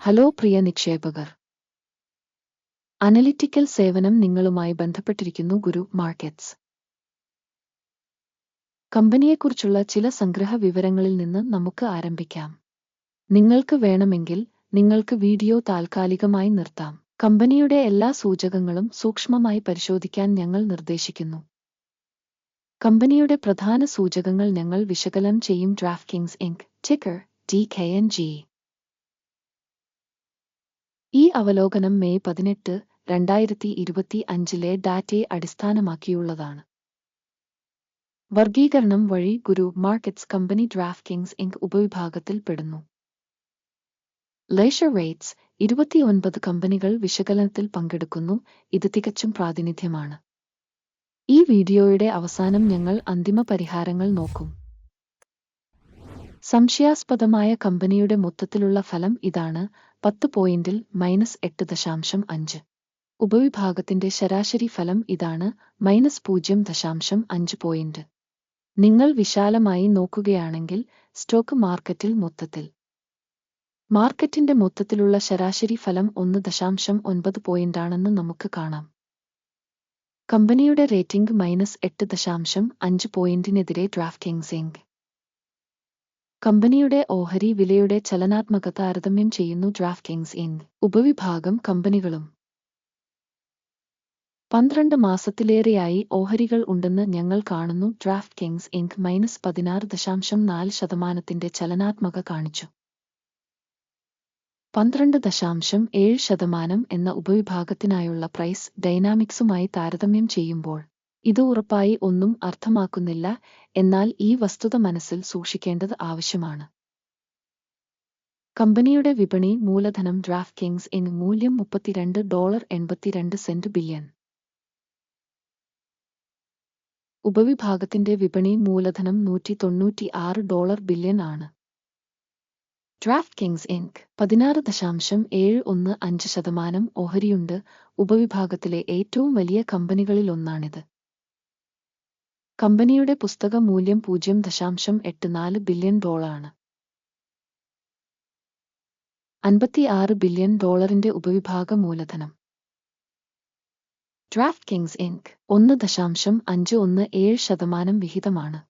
Hello പ്രിയ നിക്ഷേപകർ. Analytical സേവനം നിങ്ങളുമായി ബന്ധപ്പെട്ടിരിക്കുന്നു ഗുരു മാർക്കറ്റ്സ്. കമ്പനിയെക്കുറിച്ചുള്ള ചില സംഗ്രഹ വിവരങ്ങളിൽ നിന്ന് നമുക്ക് ആരംഭിക്കാം. നിങ്ങൾക്ക് വേണമെങ്കിൽ നിങ്ങൾക്ക് വീഡിയോ താൽക്കാലികമായി നിർത്താം. കമ്പനിയുടെ എല്ലാ സൂചകങ്ങളും സൂക്ഷ്മമായി പരിശോധിക്കാൻ ഞങ്ങൾ നിർദ്ദേശിക്കുന്നു. കമ്പനിയുടെ പ്രധാന സൂചകങ്ങൾ ഞങ്ങൾ വിശകലനം ചെയ്യും DraftKings Inc ticker T K N G ഈ അവലോകനം മെയ് പതിനെട്ട് രണ്ടായിരത്തി ഇരുപത്തി അഞ്ചിലെ ഡാറ്റയെ അടിസ്ഥാനമാക്കിയുള്ളതാണ്. വർഗീകരണം വഴി Guru Markets company DraftKings Inc ഉപവിഭാഗത്തിൽ പെടുന്നു. ലേഷർ റേറ്റ്സ് ഇരുപത്തിയൊൻപത് കമ്പനികൾ വിശകലനത്തിൽ പങ്കെടുക്കുന്നു. ഇത് തികച്ചും പ്രാതിനിധ്യമാണ്. ഈ വീഡിയോയുടെ അവസാനം ഞങ്ങൾ അന്തിമ പരിഹാരങ്ങൾ നോക്കും. സംശയാസ്പദമായ കമ്പനിയുടെ മൊത്തത്തിലുള്ള ഫലം ഇതാണ്. പത്ത് പോയിന്റിൽ മൈനസ് എട്ട് ദശാംശം അഞ്ച്. ഉപവിഭാഗത്തിന്റെ ശരാശരി ഫലം ഇതാണ് മൈനസ് പൂജ്യം ദശാംശം അഞ്ച് പോയിന്റ്. നിങ്ങൾ വിശാലമായി നോക്കുകയാണെങ്കിൽ സ്റ്റോക്ക് മാർക്കറ്റിൽ മൊത്തത്തിൽ. മാർക്കറ്റിന്റെ മൊത്തത്തിലുള്ള ശരാശരി ഫലം ഒന്ന് ദശാംശം ഒൻപത് പോയിന്റാണെന്ന് നമുക്ക് കാണാം. കമ്പനിയുടെ റേറ്റിംഗ് മൈനസ് എട്ട് ദശാംശം അഞ്ച് പോയിന്റിനെതിരെ ഡ്രാഫ്റ്റിംഗ് ഇങ്ക് കമ്പനിയുടെ ഓഹരി വിലയുടെ ചലനാത്മക താരതമ്യം ചെയ്യുന്നു ഡ്രാഫ്റ്റിംഗ്സ് ഇൻ ഉപവിഭാഗം കമ്പനികളും. പന്ത്രണ്ട് മാസത്തിലേറെയായി ഓഹരികൾ ഉണ്ടെന്ന് ഞങ്ങൾ കാണുന്നു. ഡ്രാഫ്റ്റ് കിങ്സ് ഇങ്ക് മൈനസ് പതിനാറ് ദശാംശം നാല് ശതമാനത്തിന്റെ ചലനാത്മക കാണിച്ചു. പന്ത്രണ്ട് ദശാംശം ഏഴ് ശതമാനം എന്ന ഉപവിഭാഗത്തിനായുള്ള പ്രൈസ് ഡൈനാമിക്സുമായി താരതമ്യം ചെയ്യുമ്പോൾ ഇത് ഉറപ്പായി ഒന്നും അർത്ഥമാക്കുന്നില്ല. എന്നാൽ ഈ വസ്തുത മനസ്സിൽ സൂക്ഷിക്കേണ്ടത് ആവശ്യമാണ്. കമ്പനിയുടെ വിപണി മൂലധനം ഡ്രാഫ്റ്റ് കിങ്സ് ഇൻ മൂല്യം മുപ്പത്തിരണ്ട് ഡോളർ എൺപത്തിരണ്ട് സെന്റ് ബില്യൺ. ഉപവിഭാഗത്തിന്റെ വിപണി മൂലധനം നൂറ്റി തൊണ്ണൂറ്റി ആറ് ഡോളർ ബില്യൺ ആണ്. ഡ്രാഫ്റ്റ് കിങ്സ് ഇൻക് പതിനാറ് ദശാംശം ഏഴ് ഒന്ന് അഞ്ച് ശതമാനം ഓഹരിയുണ്ട്. ഉപവിഭാഗത്തിലെ ഏറ്റവും വലിയ കമ്പനികളിലൊന്നാണിത്. കമ്പനിയുടെ പുസ്തക മൂല്യം പൂജ്യം ദശാംശം എട്ട് നാല് ബില്യൺ ഡോളറാണ്. അൻപത്തിയാറ് ബില്യൺ ഡോളറിന്റെ ഉപവിഭാഗ മൂലധനം. ഡ്രാഫ്റ്റ് കിങ്സ് ഇൻക് ഒന്ന് ദശാംശം അഞ്ച് ഒന്ന് ഏഴ് ശതമാനം വിഹിതമാണ്.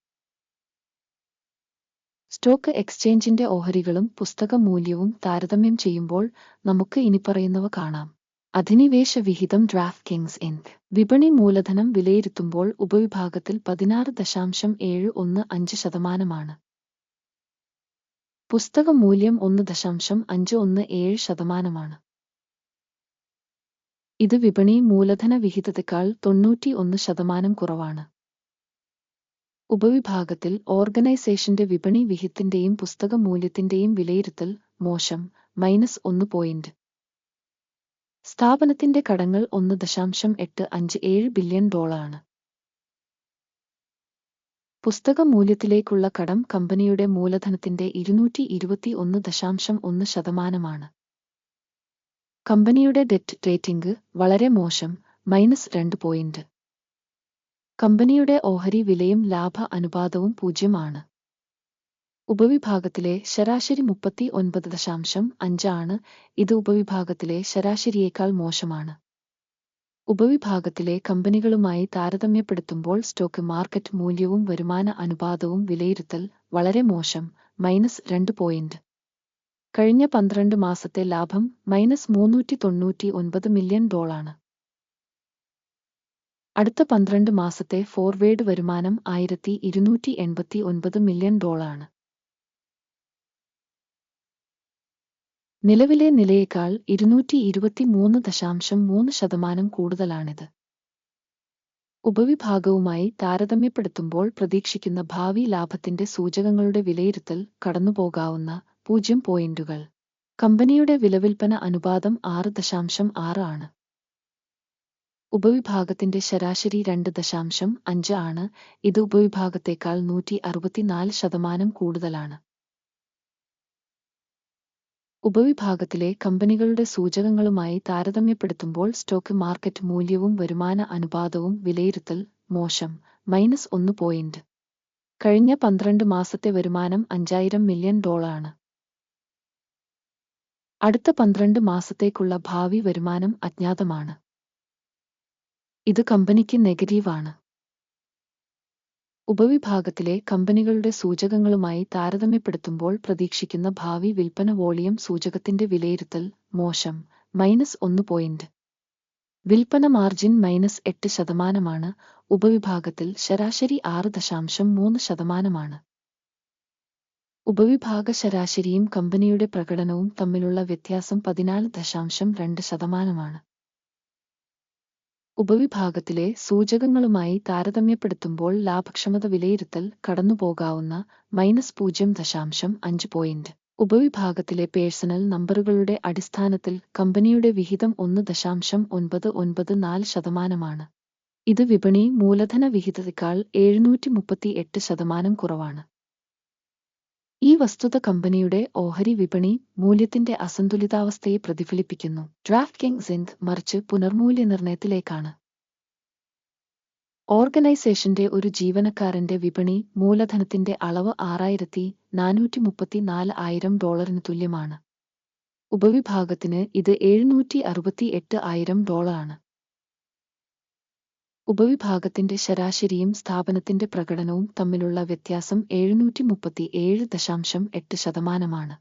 സ്റ്റോക്ക് എക്സ്ചേഞ്ചിന്റെ ഓഹരികളും പുസ്തക മൂല്യവും താരതമ്യം ചെയ്യുമ്പോൾ നമുക്ക് ഇനിപ്പറയുന്നവ കാണാം. അധിനിവേശ വിഹിതം ഡ്രാഫ്റ്റ് കിങ്സ് ഇൻക് വിപണി മൂലധനം വിലയിരുത്തുമ്പോൾ ഉപവിഭാഗത്തിൽ പതിനാറ് ദശാംശം ഏഴ് ഒന്ന് അഞ്ച് ശതമാനമാണ്. പുസ്തക മൂല്യം ഒന്ന് ദശാംശം അഞ്ച് ഒന്ന് ഏഴ് ശതമാനമാണ്. ഇത് വിപണി മൂലധന വിഹിതത്തെക്കാൾ തൊണ്ണൂറ്റി ഒന്ന് ശതമാനം കുറവാണ്. ഉപവിഭാഗത്തിൽ ഓർഗനൈസേഷന്റെ വിപണി വിഹിത്തിന്റെയും പുസ്തക മൂല്യത്തിന്റെയും വിലയിരുത്തൽ മോശം മൈനസ് ഒന്ന് പോയിന്റ്. സ്ഥാപനത്തിന്റെ കടങ്ങൾ ഒന്ന് ദശാംശം എട്ട് അഞ്ച് ഏഴ് ബില്യൺ ഡോളാണ് പുസ്തക മൂല്യത്തിലേക്കുള്ള കടം കമ്പനിയുടെ മൂലധനത്തിന്റെ ഇരുന്നൂറ്റി ഇരുപത്തി ഒന്ന് ദശാംശം ഒന്ന് ശതമാനമാണ്. കമ്പനിയുടെ ഡെറ്റ് റേറ്റിംഗ് വളരെ മോശം മൈനസ് രണ്ട് പോയിന്റ്. കമ്പനിയുടെ ഓഹരി വിലയും ലാഭ അനുപാതവും പൂജ്യമാണ്. ഉപവിഭാഗത്തിലെ ശരാശരി മുപ്പത്തി ഒൻപത് ദശാംശം അഞ്ചാണ് ഇത് ഉപവിഭാഗത്തിലെ ശരാശരിയേക്കാൾ മോശമാണ്. ഉപവിഭാഗത്തിലെ കമ്പനികളുമായി താരതമ്യപ്പെടുത്തുമ്പോൾ സ്റ്റോക്ക് മാർക്കറ്റ് മൂല്യവും വരുമാന അനുപാതവും വിലയിരുത്തൽ വളരെ മോശം മൈനസ് രണ്ട് പോയിന്റ്. കഴിഞ്ഞ പന്ത്രണ്ട് മാസത്തെ ലാഭം മൈനസ് മൂന്നൂറ്റി തൊണ്ണൂറ്റി ഒൻപത് മില്യൺ ഡോളാണ് അടുത്ത പന്ത്രണ്ട് മാസത്തെ ഫോർവേഡ് വരുമാനം ആയിരത്തി ഇരുന്നൂറ്റി എൺപത്തി ഒൻപത് മില്യൺ ഡോളാണ് നിലവിലെ നിലയേക്കാൾ ഇരുന്നൂറ്റി ഇരുപത്തി മൂന്ന് ദശാംശം മൂന്ന് ശതമാനം കൂടുതലാണിത്. ഉപവിഭാഗവുമായി താരതമ്യപ്പെടുത്തുമ്പോൾ പ്രതീക്ഷിക്കുന്ന ഭാവി ലാഭത്തിന്റെ സൂചകങ്ങളുടെ വിലയിരുത്തൽ കടന്നുപോകാവുന്ന പൂജ്യം പോയിന്റുകൾ. കമ്പനിയുടെ വിലവിൽപ്പന അനുപാതം ആറ് ദശാംശം ആറ് ആണ്. ഉപവിഭാഗത്തിന്റെ ശരാശരി രണ്ട് ദശാംശം അഞ്ച് ആണ്. ഇത് ഉപവിഭാഗത്തേക്കാൾ നൂറ്റി അറുപത്തിനാല് ശതമാനം കൂടുതലാണ്. ഉപവിഭാഗത്തിലെ കമ്പനികളുടെ സൂചകങ്ങളുമായി താരതമ്യപ്പെടുത്തുമ്പോൾ സ്റ്റോക്ക് മാർക്കറ്റ് മൂല്യവും വരുമാന അനുപാതവും വിലയിരുത്തൽ മോശം. മൈനസ് ഒന്ന് പോയിന്റ്. കഴിഞ്ഞ പന്ത്രണ്ട് മാസത്തെ വരുമാനം അഞ്ചായിരം മില്യൺ ഡോളറാണ്. അടുത്ത പന്ത്രണ്ട് മാസത്തേക്കുള്ള ഭാവി വരുമാനം അജ്ഞാതമാണ്. ഇത് കമ്പനിക്ക് നെഗറ്റീവാണ്. ഉപവിഭാഗത്തിലെ കമ്പനികളുടെ സൂചകങ്ങളുമായി താരതമ്യപ്പെടുത്തുമ്പോൾ പ്രതീക്ഷിക്കുന്ന ഭാവി വിൽപ്പന വോളിയം സൂചകത്തിന്റെ വിലയിരുത്തൽ മോശം. മൈനസ് ഒന്ന് പോയിന്റ്. വിൽപ്പന മാർജിൻ മൈനസ് എട്ട് ശതമാനമാണ്. ഉപവിഭാഗത്തിൽ ശരാശരി ആറ് ദശാംശം മൂന്ന് ശതമാനമാണ്. ഉപവിഭാഗ ശരാശരിയും കമ്പനിയുടെ പ്രകടനവും തമ്മിലുള്ള വ്യത്യാസം പതിനാല് ദശാംശം രണ്ട് ശതമാനമാണ്. ഉപവിഭാഗത്തിലെ സൂചകങ്ങളുമായി താരതമ്യപ്പെടുത്തുമ്പോൾ ലാഭക്ഷമത വിലയിരുത്തൽ കടന്നുപോകാവുന്ന മൈനസ് പൂജ്യം ദശാംശം അഞ്ച് പോയിന്റ് ഉപവിഭാഗത്തിലെ പേഴ്സണൽ നമ്പറുകളുടെ അടിസ്ഥാനത്തിൽ കമ്പനിയുടെ വിഹിതം ഒന്ന് ദശാംശം ഒൻപത് ഒൻപത് നാല് ശതമാനമാണ്. ഇത് വിപണി മൂലധന വിഹിതത്തേക്കാൾ എഴുന്നൂറ്റി മുപ്പത്തി എട്ട് ശതമാനം കുറവാണ്. ഈ വസ്തുത കമ്പനിയുടെ ഓഹരി വിപണി മൂല്യത്തിന്റെ അസന്തുലിതാവസ്ഥയെ പ്രതിഫലിപ്പിക്കുന്നു. ഡ്രാഫ്റ്റ് കിങ് സിന്ത് മറിച്ച് പുനർമൂല്യനിർണയത്തിലേക്കാണ് ഓർഗനൈസേഷന്റെ ഒരു ജീവനക്കാരന്റെ വിപണി മൂലധനത്തിന്റെ അളവ് ആറായിരത്തി നാനൂറ്റി മുപ്പത്തിനാല് ആയിരം ഡോളറിന് തുല്യമാണ്. ഉപവിഭാഗത്തിന് ഇത് എഴുന്നൂറ്റി അറുപത്തി എട്ട് ആയിരം ഡോളറാണ്. ഉപവിഭാഗത്തിന്റെ ശരാശരിയും സ്ഥാപനത്തിന്റെ പ്രകടനവും തമ്മിലുള്ള വ്യത്യാസം എഴുന്നൂറ്റി മുപ്പത്തി ഏഴ് ദശാംശം എട്ട് ശതമാനമാണ്.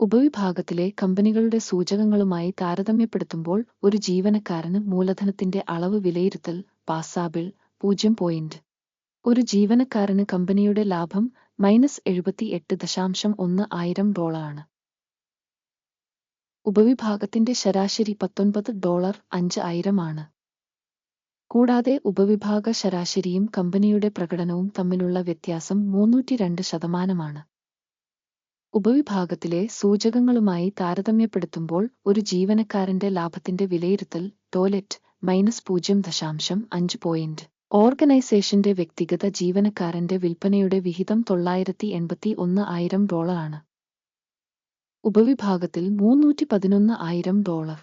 ഉപവിഭാഗത്തിലെ കമ്പനികളുടെ സൂചകങ്ങളുമായി താരതമ്യപ്പെടുത്തുമ്പോൾ ഒരു ജീവനക്കാരന് മൂലധനത്തിന്റെ അളവ് വിലയിരുത്തൽ പാസാബിൾ പൂജ്യം പോയിന്റ്. ഒരു ജീവനക്കാരന് കമ്പനിയുടെ ലാഭം മൈനസ് എഴുപത്തി എട്ട് ദശാംശം ഒന്ന് ആയിരം ഡോളറാണ്. ഉപവിഭാഗത്തിന്റെ ശരാശരി പത്തൊൻപത് ഡോളർ അഞ്ച് ആയിരമാണ്. കൂടാതെ ഉപവിഭാഗ ശരാശരിയും കമ്പനിയുടെ പ്രകടനവും തമ്മിലുള്ള വ്യത്യാസം മൂന്നൂറ്റി രണ്ട് ശതമാനമാണ്. ഉപവിഭാഗത്തിലെ സൂചകങ്ങളുമായി താരതമ്യപ്പെടുത്തുമ്പോൾ ഒരു ജീവനക്കാരന്റെ ലാഭത്തിന്റെ വിലയിരുത്തൽ ടോയ്ലറ്റ് മൈനസ് പൂജ്യം ദശാംശം അഞ്ച് പോയിന്റ് ഓർഗനൈസേഷന്റെ വ്യക്തിഗത ജീവനക്കാരന്റെ വിൽപ്പനയുടെ വിഹിതം തൊള്ളായിരത്തി എൺപത്തി ഒന്ന് ആയിരം ഡോളറാണ്. ഉപവിഭാഗത്തിൽ മൂന്നൂറ്റി പതിനൊന്ന് ആയിരം ഡോളർ.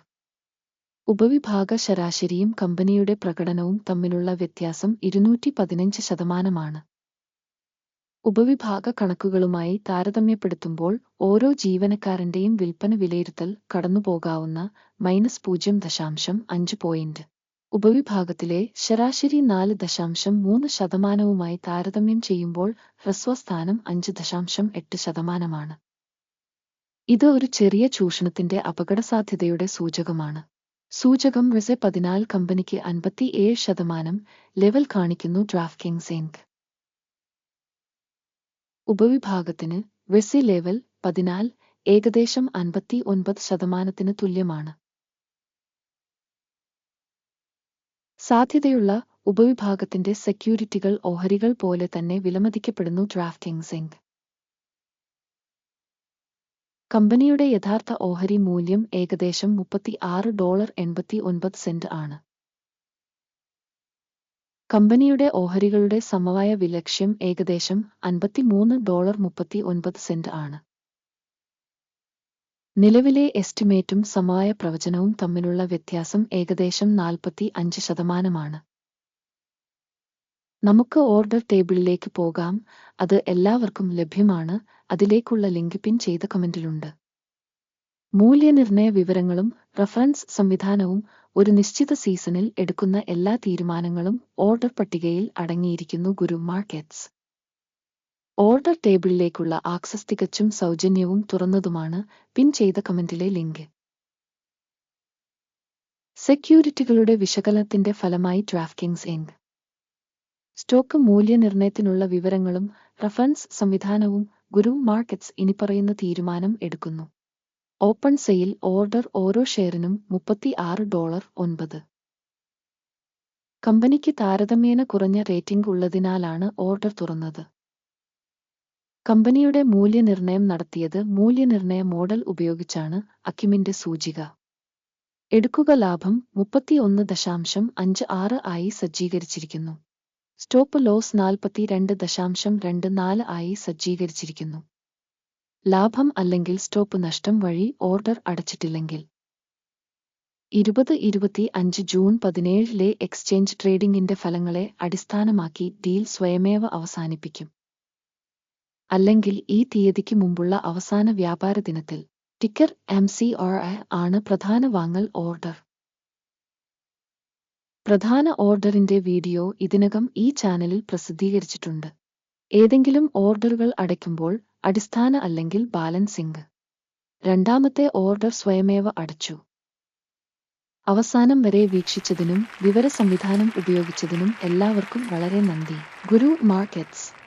ഉപവിഭാഗ ശരാശരിയും കമ്പനിയുടെ പ്രകടനവും തമ്മിലുള്ള വ്യത്യാസം ഇരുന്നൂറ്റി പതിനഞ്ച് ശതമാനമാണ്. ഉപവിഭാഗ കണക്കുകളുമായി താരതമ്യപ്പെടുത്തുമ്പോൾ ഓരോ ജീവനക്കാരന്റെയും വിൽപ്പന വിലയിരുത്തൽ കടന്നുപോകാവുന്ന മൈനസ് പൂജ്യം ദശാംശം അഞ്ച് പോയിന്റ്. ഉപവിഭാഗത്തിലെ ശരാശരി നാല് ദശാംശം മൂന്ന് ശതമാനവുമായി താരതമ്യം ചെയ്യുമ്പോൾ ഹ്രസ്വസ്ഥാനം അഞ്ച് ദശാംശം എട്ട് ശതമാനമാണ്. ഇത് ഒരു ചെറിയ ചൂഷണത്തിന്റെ അപകടസാധ്യതയുടെ സൂചകമാണ്. സൂചകം റിസെ പതിനാല് കമ്പനിക്ക് അൻപത്തി ഏഴ് ശതമാനം ലെവൽ കാണിക്കുന്നു ഡ്രാഫ്റ്റിംഗ് സിങ്ക് ഉപവിഭാഗത്തിന് വെസി ലെവൽ പതിനാല് ഏകദേശം അൻപത്തി ഒൻപത് ശതമാനത്തിന് തുല്യമാണ്. സാധ്യതയുള്ള ഉപവിഭാഗത്തിന്റെ സെക്യൂരിറ്റികൾ ഓഹരികൾ പോലെ തന്നെ വിലമതിക്കപ്പെടുന്നു ഡ്രാഫ്റ്റിംഗ് സിങ്ക് കമ്പനിയുടെ യഥാർത്ഥ ഓഹരി മൂല്യം ഏകദേശം മുപ്പത്തി ആറ് ഡോളർ എൺപത്തി ഒൻപത് സെന്റ് ആണ്. കമ്പനിയുടെ ഓഹരികളുടെ സമവായ വിലക്ഷ്യം ഏകദേശം അൻപത്തിമൂന്ന് ഡോളർ മുപ്പത്തി ഒൻപത് സെന്റ് ആണ്. നിലവിലെ എസ്റ്റിമേറ്റും സമവായ പ്രവചനവും തമ്മിലുള്ള വ്യത്യാസം ഏകദേശം നാൽപ്പത്തി അഞ്ച് ശതമാനമാണ്. നമുക്ക് ഓർഡർ ടേബിളിലേക്ക് പോകാം. അത് എല്ലാവർക്കും ലഭ്യമാണ്. അതിലേക്കുള്ള ലിങ്ക് പിൻ ചെയ്ത കമന്റിലുണ്ട് മൂല്യനിർണയ വിവരങ്ങളും റഫറൻസ് സംവിധാനവും ഒരു നിശ്ചിത സീസണിൽ എടുക്കുന്ന എല്ലാ തീരുമാനങ്ങളും ഓർഡർ പട്ടികയിൽ അടങ്ങിയിരിക്കുന്നു ഗുരു മാർക്കറ്റ്സ്. ഓർഡർ ടേബിളിലേക്കുള്ള ആക്സസ് തികച്ചും സൗജന്യവും തുറന്നതുമാണ് പിൻ ചെയ്ത കമന്റിലെ ലിങ്ക് സെക്യൂരിറ്റികളുടെ വിശകലനത്തിന്റെ ഫലമായി ഡ്രാഫ്റ്റിംഗ്സ് ഇൻക് സ്റ്റോക്ക് മൂല്യനിർണയത്തിനുള്ള വിവരങ്ങളും റഫറൻസ് സംവിധാനവും ഗുരു മാർക്കറ്റ്സ് ഇനിപ്പറയുന്ന തീരുമാനം എടുക്കുന്നു. ഓപ്പൺ സെയിൽ ഓർഡർ ഓരോ ഷെയറിനും മുപ്പത്തി ആറ് ഡോളർ ഒൻപത്. കമ്പനിക്ക് താരതമ്യേന കുറഞ്ഞ റേറ്റിംഗ് ഉള്ളതിനാലാണ് ഓർഡർ തുറന്നത്. കമ്പനിയുടെ മൂല്യനിർണയം നടത്തിയത് മൂല്യനിർണയ മോഡൽ ഉപയോഗിച്ചാണ് അക്കിമിന്റെ സൂചിക. എടുക്കുക ലാഭം മുപ്പത്തിയൊന്ന് ദശാംശം അഞ്ച് ആറ് ആയി സജ്ജീകരിച്ചിരിക്കുന്നു. സ്റ്റോപ്പ് ലോസ് നാൽപ്പത്തി രണ്ട് ദശാംശം രണ്ട് നാല് ആയി സജ്ജീകരിച്ചിരിക്കുന്നു. ലാഭം അല്ലെങ്കിൽ സ്റ്റോപ്പ് നഷ്ടം വഴി ഓർഡർ അടച്ചിട്ടില്ലെങ്കിൽ. ഇരുപത് ഇരുപത്തി അഞ്ച് ജൂൺ പതിനേഴിലെ എക്സ്ചേഞ്ച് ട്രേഡിംഗിന്റെ ഫലങ്ങളെ അടിസ്ഥാനമാക്കി ഡീൽ സ്വയമേവ അവസാനിപ്പിക്കും. അല്ലെങ്കിൽ ഈ തീയതിക്ക് മുമ്പുള്ള അവസാന വ്യാപാര ദിനത്തിൽ ടിക്കർ എം സി ആർ ആണ് പ്രധാന വാങ്ങൽ ഓർഡർ. പ്രധാന ഓർഡറിന്റെ വീഡിയോ ഇതിനകം ഈ ചാനലിൽ പ്രസിദ്ധീകരിച്ചിട്ടുണ്ട്. ഏതെങ്കിലും ഓർഡറുകൾ അടയ്ക്കുമ്പോൾ അടിസ്ഥാന അല്ലെങ്കിൽ ബാലൻസിംഗ്. രണ്ടാമത്തെ ഓർഡർ സ്വയമേവ അടച്ചു. അവസാനം വരെ വീക്ഷിച്ചതിനും വിവര സംവിധാനം ഉപയോഗിച്ചതിനും എല്ലാവർക്കും വളരെ നന്ദി. Guru Markets.